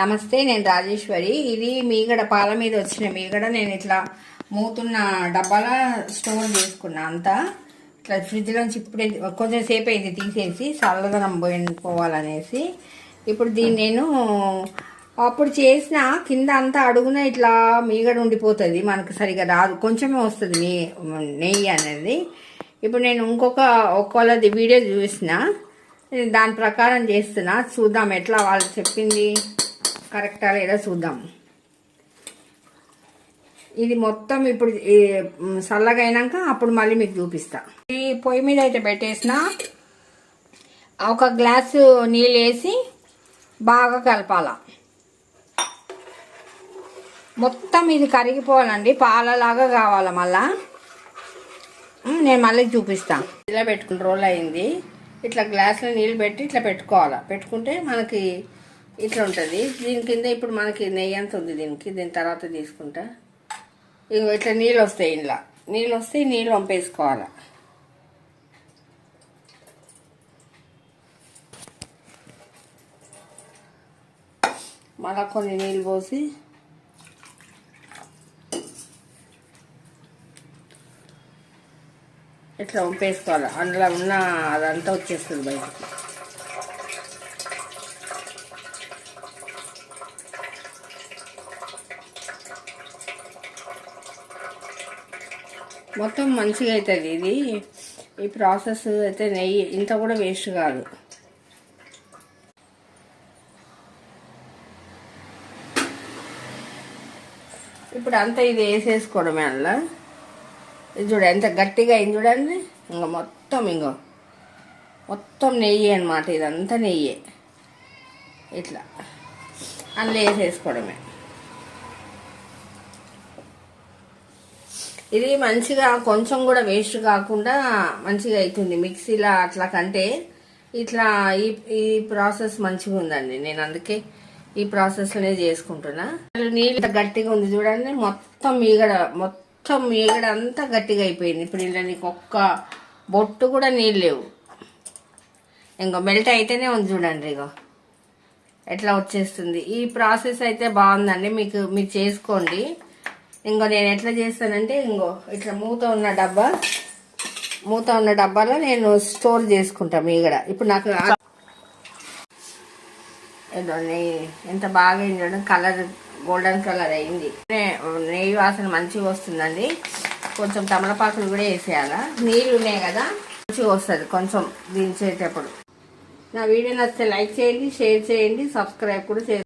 నమస్తే నేను రాజేశ్వరి. ఇది మీగడ పాల మీద వచ్చిన మీగడ. నేను ఇట్లా మూతున్న డబ్బాల స్టోర్ చేసుకున్నా అంతా. ఇట్లా ఫ్రిడ్జ్లోంచి ఇప్పుడే కొంచెం సేపు అయింది తీసేసి చల్లదనం పోయి పోవాలనేసి ఇప్పుడు దీన్ని నేను అప్పుడు చేసిన కింద అంతా అడుగున ఇట్లా మీగడ ఉండిపోతుంది. మనకు సరిగా రాదు. కొంచెమే వస్తుంది నే నెయ్యి అనేది. ఇప్పుడు నేను ఇంకొక ఒక్కళ్ళది వీడియో చూసిన. దాని ప్రకారం చేస్తున్నా. చూద్దాం ఎట్లా వాళ్ళు చెప్పింది. కరెక్టా లేదా చూద్దాం. ఇది మొత్తం ఇప్పుడు చల్లగైనాక చల్లగా అప్పుడు మళ్ళీ మీకు చూపిస్తా. ఈ పొయ్యి మీద అయితే పెట్టేసిన ఒక గ్లాసు నీళ్ళు వేసి బాగా కలపాల. మొత్తం ఇది కరిగిపోవాలండి పాలలాగా కావాలి మళ్ళా? నేను మళ్ళీ చూపిస్తా. ఇలా పెట్టుకుని రోల్ అయింది. ఇట్లా గ్లాసులో నీళ్ళు పెట్టి ఇట్లా పెట్టుకోవాలి. పెట్టుకుంటే మనకి ఇట్లా ఉంటుంది. దీని కింద ఇప్పుడు మనకి నెయ్యి అంత ఉంది దీనికి. దీని తర్వాత తీసుకుంటా. ఇగో ఇట్లా నీళ్ళు వస్తాయి ఇంట్లో నీళ్ళు వస్తే నీళ్ళు వంపేసుకోవాలి. మళ్ళా కొన్ని నీళ్ళు పోసి ఇట్లా వంపేసుకోవాలి. అందులో ఉన్న అదంతా వచ్చేస్తుంది బయటకు. మొత్తం మంచిగా అవుతుంది ఇది ఈ ప్రాసెస్ అయితే నెయ్యి ఇంత కూడా వేస్ట్ కాదు. ఇప్పుడు అంతా ఇది వేసేసుకోవడమే అందులో ఇది చూడ ఎంత గట్టిగా అయింది చూడండి. ఇంకా మొత్తం ఇంకో మొత్తం నెయ్యి అనమాట ఇదంతా నెయ్యే. ఇట్లా. అందులో వేసేసుకోవడమే. ఇది మంచిగా కొంచెం కూడా వేస్ట్ కాకుండా మంచిగా అవుతుంది. మిక్సీలో అట్లా కంటే ఇట్లా ఈ ఈ ప్రాసెస్ మంచిగా ఉందండి. నేను అందుకే ఈ ప్రాసెస్లోనే చేసుకుంటున్నా. అసలు నీళ్ళు గట్టిగా ఉంది చూడండి. మొత్తం మీగడ మొత్తం మీగడ అంతా గట్టిగా అయిపోయింది. ఇప్పుడు ఇలా నీకు ఒక్క బొట్టు కూడా నీళ్ళు లేవు. ఇంకో మెల్ట్ అయితేనే ఉంది చూడండి ఇగో. ఎట్లా వచ్చేస్తుంది? ఈ ప్రాసెస్ అయితే బాగుందండి. మీకు మీరు చేసుకోండి. ఇంకో నేను ఎట్లా చేస్తానంటే ఇంకో ఇట్లా మూత ఉన్న డబ్బా మూత ఉన్న డబ్బాలో నేను స్టోర్ చేసుకుంటా మీగడ ఇప్పుడు నాకు ఏదో నెయ్యి ఎంత బాగా అయింది కలర్ గోల్డెన్ కలర్ అయింది. నెయ్యి వాసన మంచిగా వస్తుందండి. కొంచెం తమలపాకులు కూడా వేసేయాలా. నీళ్ళు ఉన్నాయి కదా మంచిగా వస్తుంది కొంచెం దించేటప్పుడు. నా వీడియో నచ్చితే లైక్ చేయండి షేర్ చేయండి సబ్స్క్రైబ్ కూడా చేయండి.